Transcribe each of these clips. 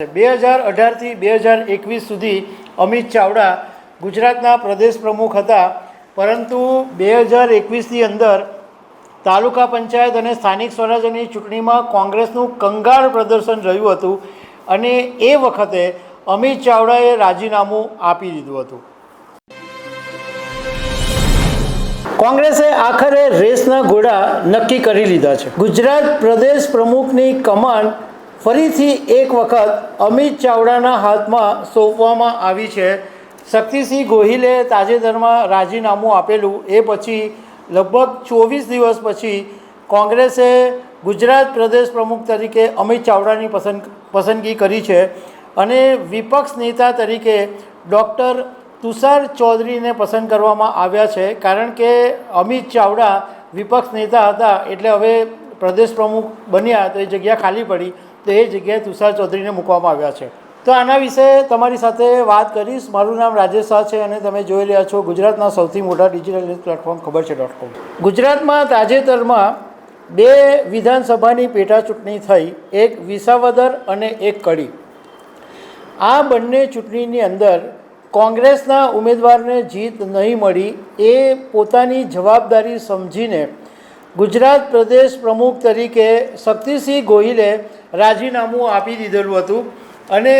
બે હજાર અઢારથી બે હજાર એકવીસ સુધી અમિત ચાવડા ગુજરાતના પ્રદેશ પ્રમુખ હતા. પરંતુ બે હજાર એકવીસની અંદર તાલુકા પંચાયત અને સ્થાનિક સ્વરાજ્યની ચૂંટણીમાં કોંગ્રેસનું કંગાળ પ્રદર્શન રહ્યું હતું અને એ વખતે અમિત ચાવડાએ રાજીનામું આપી દીધું હતું. કોંગ્રેસે આખરે રેસના ઘોડા નક્કી કરી લીધા છે. ગુજરાત પ્રદેશ પ્રમુખની કમાન ફરીથી એક વખત અમિત ચાવડાના હાથમાં સોંપવામાં આવી છે. શક્તિસિંહ ગોહિલે તાજેતરમાં રાજીનામું આપેલું. એ પછી લગભગ ચોવીસ દિવસ પછી કોંગ્રેસે ગુજરાત પ્રદેશ પ્રમુખ તરીકે અમિત ચાવડાની પસંદ, પસંદગી કરી છે અને વિપક્ષ નેતા તરીકે ડૉક્ટર તુષાર ચૌધરીને પસંદ કરવામાં આવ્યા છે. કારણ કે અમિત ચાવડા વિપક્ષ નેતા હતા એટલે હવે પ્રદેશ પ્રમુખ બન્યા તો એ જગ્યા ખાલી પડી. તો એ જગ્યાએ તુષાર ચૌધરીને મૂકવામાં આવ્યા છે. તો આના વિશે તમારી સાથે વાત કરીશ. મારું નામ રાજેશ શાહ છે અને તમે જોઈ રહ્યા છો ગુજરાતના સૌથી મોટા ડિજિટલ ન્યૂઝ પ્લેટફોર્મ ખબર છે ડોટ કોમ ગુજરાતમાં તાજેતરમાં બે વિધાનસભાની પેટા ચૂંટણી થઈ, એક વિસાવદર અને એક કડી. આ બંને ચૂંટણીની અંદર કોંગ્રેસના ઉમેદવારને જીત નહીં મળી એ પોતાની જવાબદારી સમજીને ગુજરાત પ્રદેશ પ્રમુખ તરીકે શક્તિસિંહ ગોહિલે રાજીનામું આપી દીધેલું હતું અને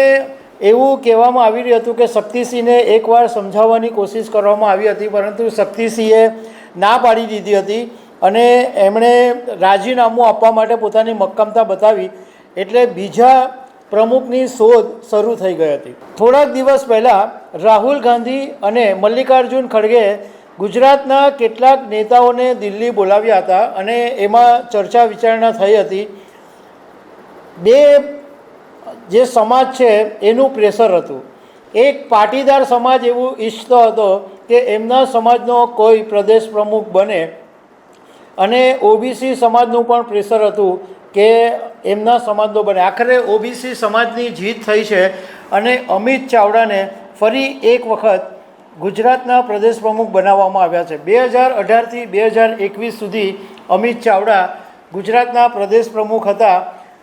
એવું કહેવામાં આવી રહ્યું હતું કે શક્તિસિંહને એકવાર સમજાવવાની કોશિશ કરવામાં આવી હતી, પરંતુ શક્તિસિંહે ના પાડી દીધી હતી અને એમણે રાજીનામું આપવા માટે પોતાની મક્કમતા બતાવી એટલે બીજા પ્રમુખની શોધ શરૂ થઈ ગઈ હતી. થોડાક દિવસ પહેલાં રાહુલ ગાંધી અને મલ્લિકાર્જુન ખડગે ગુજરાતના કેટલાક નેતાઓને દિલ્હી બોલાવ્યા હતા અને એમાં ચર્ચા વિચારણા થઈ હતી. બે, જે સમાજ છે એનું પ્રેશર હતું. એક પાટીદાર સમાજ એવું ઈચ્છતો હતો કે એમના સમાજનો કોઈ પ્રદેશ પ્રમુખ બને અને ઓબીસી સમાજનું પણ પ્રેશર હતું કે એમના સમાજનો બને. આખરે ઓબીસી સમાજની જીત થઈ છે અને અમિત ચાવડાને ફરી એક વખત ગુજરાતના પ્રદેશ પ્રમુખ બનાવવામાં આવ્યા છે. બે હજાર અઢારથી બે હજાર એકવીસ સુધી અમિત ચાવડા ગુજરાતના પ્રદેશ પ્રમુખ હતા.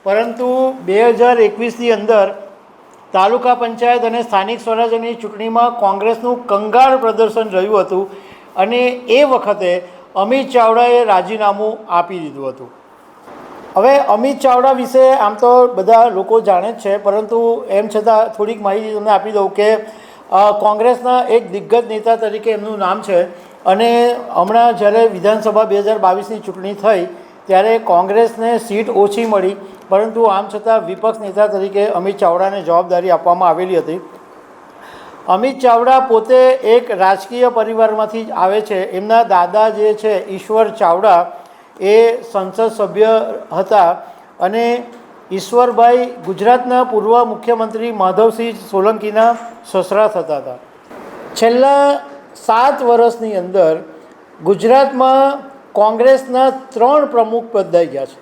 પરંતુ બે હજાર એકવીસની અંદર તાલુકા પંચાયત અને સ્થાનિક સ્વરાજ્યની ચૂંટણીમાં કોંગ્રેસનું કંગાળ પ્રદર્શન રહ્યું હતું અને એ વખતે અમિત ચાવડાએ રાજીનામું આપી દીધું હતું. હવે અમિત ચાવડા વિશે આમ તો બધા લોકો જાણે જ છે, પરંતુ એમ છતાં થોડીક માહિતી તમને આપી દઉં કે કોંગ્રેસના એક દિગ્ગજ નેતા તરીકે એમનું નામ છે. અને હમણાં જ્યારે વિધાનસભા બે હજાર બાવીસની ચૂંટણી થઈ, ત્યારે કોંગ્રેસને સીટ ઓછી મળી. પરંતુ આમ છતાં વિપક્ષ નેતા તરીકે અમિત ચાવડાને જવાબદારી આપવામાં આવેલી હતી. અમિત ચાવડા પોતે એક રાજકીય પરિવારમાંથી જ આવે છે. એમના દાદા જે છે, ઈશ્વર ચાવડા, એ સંસદ સભ્ય હતા. અને ઈશ્વરભાઈ ગુજરાતના પૂર્વ મુખ્યમંત્રી માધવસિંહ સોલંકીના સસરા થતા હતા. છેલ્લા સાત વર્ષની અંદર ગુજરાતમાં કોંગ્રેસના ત્રણ પ્રમુખ બદલાઈ ગયા છે.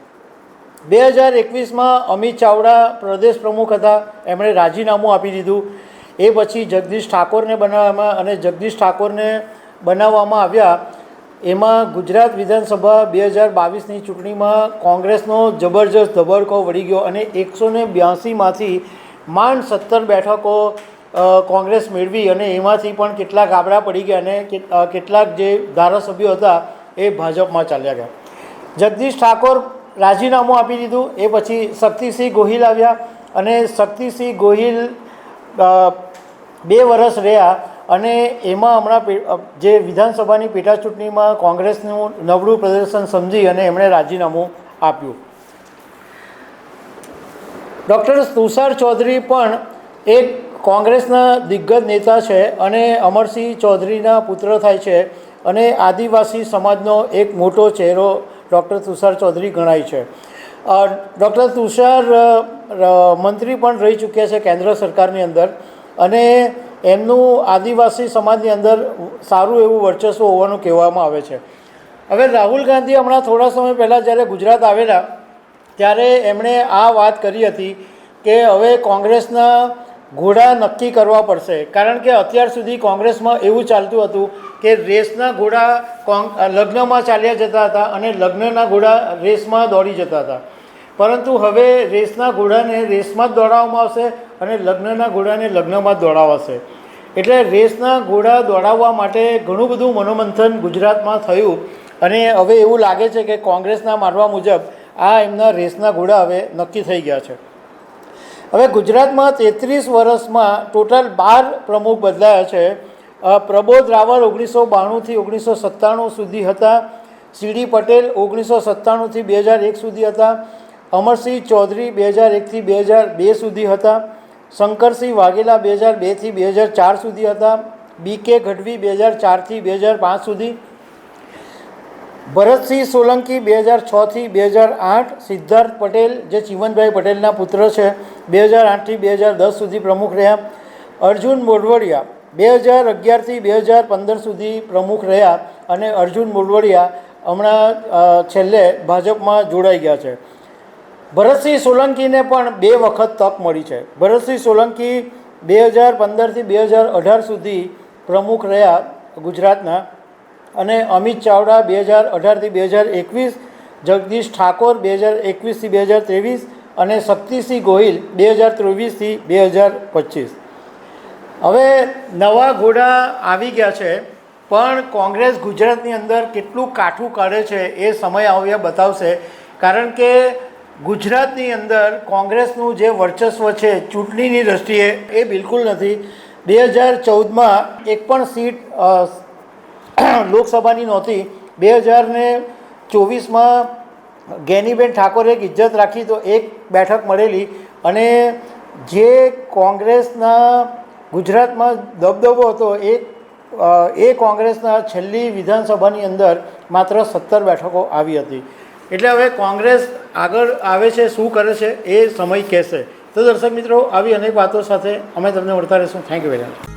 બે હજાર એકવીસમાં અમિત ચાવડા પ્રદેશ પ્રમુખ હતા. એમણે રાજીનામું આપી દીધું. એ પછી જગદીશ ઠાકોરને બનાવવામાં અને જગદીશ ઠાકોરને બનાવવામાં આવ્યા. એમાં ગુજરાત વિધાનસભા બે હજાર બાવીસની ચૂંટણીમાં કોંગ્રેસનો જબરજસ્ત ધબડકો વળી ગયો અને એકસો ને બ્યાસીમાંથી માંડ સત્તર બેઠકો કોંગ્રેસ મેળવી અને એમાંથી પણ કેટલાક ગાબડા પડી ગયા અને કેટલાક જે ધારાસભ્યો હતા એ ભાજપમાં ચાલ્યા ગયા. જગદીશ ઠાકોર રાજીનામું આપી દીધું, એ પછી શક્તિસિંહ ગોહિલ આવ્યા અને શક્તિસિંહ ગોહિલ બે વર્ષ રહ્યા અને એમાં હમણાં જે વિધાનસભાની પેટા ચૂંટણીમાં કોંગ્રેસનું નબળું પ્રદર્શન સમજી અને એમણે રાજીનામું આપ્યું. ડૉક્ટર તુષાર ચૌધરી પણ એક કોંગ્રેસના દિગ્ગજ નેતા છે અને અમરસિંહ ચૌધરીના પુત્ર થાય છે અને આદિવાસી સમાજનો એક મોટો ચહેરો ડૉક્ટર તુષાર ચૌધરી ગણાય છે. ડૉક્ટર તુષાર મંત્રી પણ રહી ચૂક્યા છે કેન્દ્ર સરકારની અંદર અને એમનું આદિવાસી સમાજની અંદર સારું એવું વર્ચસ્વ હોવાનું કહેવામાં આવે છે. હવે રાહુલ ગાંધી હમણાં થોડા સમય પહેલાં જ્યારે ગુજરાત આવેલા, ત્યારે એમણે આ વાત કરી હતી કે હવે કોંગ્રેસના ઘોડા નક્કી કરવા પડશે. કારણ કે અત્યાર સુધી કોંગ્રેસમાં એવું ચાલતું હતું કે રેસના ઘોડા કોંગ લગ્નમાં ચાલ્યા જતા હતા અને લગ્નના ઘોડા રેસમાં દોડી જતા હતા. પરંતુ હવે રેસના ઘોડાને રેસમાં જ દોડાવવામાં આવશે અને લગ્નના ઘોડાને લગ્નમાં દોડાવાશે. એટલે રેસના ઘોડા દોડાવવા માટે ઘણું બધું મનોમંથન ગુજરાતમાં થયું અને હવે એવું લાગે છે કે કોંગ્રેસના માનવા મુજબ આ એમના રેસના ઘોડા હવે નક્કી થઈ ગયા છે. હવે ગુજરાતમાં તેત્રીસ વર્ષમાં ટોટલ બાર પ્રમુખ બદલાયા છે. પ્રબોધ રાવલ ઓગણીસો બાણુંથી ઓગણીસો સત્તાણું સુધી હતા. સીડી પટેલ ઓગણીસો સત્તાણુંથી બે હજાર એક સુધી હતા. અમરસિંહ ચૌધરી બે હજાર એકથી બે હજાર બે સુધી હતા. શંકરસિંહ વાઘેલા બે હજાર બેથી બે હજાર ચાર સુધી હતા બી કે ગઢવી બે હજાર ચારથી બે હજાર પાંચ સુધી ભરતસિંહ સોલંકી બે હજાર છથી બે હજાર આઠ સિદ્ધાર્થ પટેલ જે ચીમનભાઈ પટેલના પુત્ર છે બે હજાર આઠથી બે હજાર દસ સુધી પ્રમુખ રહ્યા અર્જુન મોઢવડિયા બે હજાર અગિયારથી બે હજાર પંદર સુધી પ્રમુખ રહ્યા અને અર્જુન મોઢવડિયા હમણાં છેલ્લે ભાજપમાં જોડાઈ ગયા છે ભરતસિંહ સોલંકીને પણ બે વખત તક મળી છે. ભરતસિંહ સોલંકી બે હજાર પંદરથી બે હજાર અઢાર સુધી પ્રમુખ રહ્યા ગુજરાતના અને અમિત ચાવડા બે હજાર અઢારથી બે હજાર એકવીસ, જગદીશ ઠાકોર બે હજાર એકવીસથી બે હજાર ત્રેવીસ અને શક્તિસિંહ ગોહિલ બે હજાર ત્રેવીસથી બે હજાર પચીસ. હવે નવા ઘોડા આવી ગયા છે, પણ કોંગ્રેસ ગુજરાતની અંદર કેટલું કાઠું કાઢે છે એ સમય આવ્યા બતાવશે. કારણ કે ગુજરાતની અંદર કોંગ્રેસનું જે વર્ચસ્વ છે ચૂંટણીની દ્રષ્ટિએ એ બિલકુલ નથી. બે હજાર ચૌદમાં એક પણ સીટ લોકસભાની નહોતી. બે હજાર ને ચોવીસમાં ગેનીબેન ઠાકોરે એક ઇજ્જત રાખી તો એક બેઠક મળેલી અને જે કોંગ્રેસના ગુજરાતમાં દબદબો હતો, એ એ કોંગ્રેસના છેલ્લી વિધાનસભાની અંદર માત્ર સત્તર બેઠકો આવી હતી. એટલે હવે કોંગ્રેસ આગળ આવે છે, શું કરે છે એ સમય કહેશે. તો દર્શક મિત્રો, આવી અનેક વાતો સાથે અમે તમને મળતા રહીશું. Thank you very much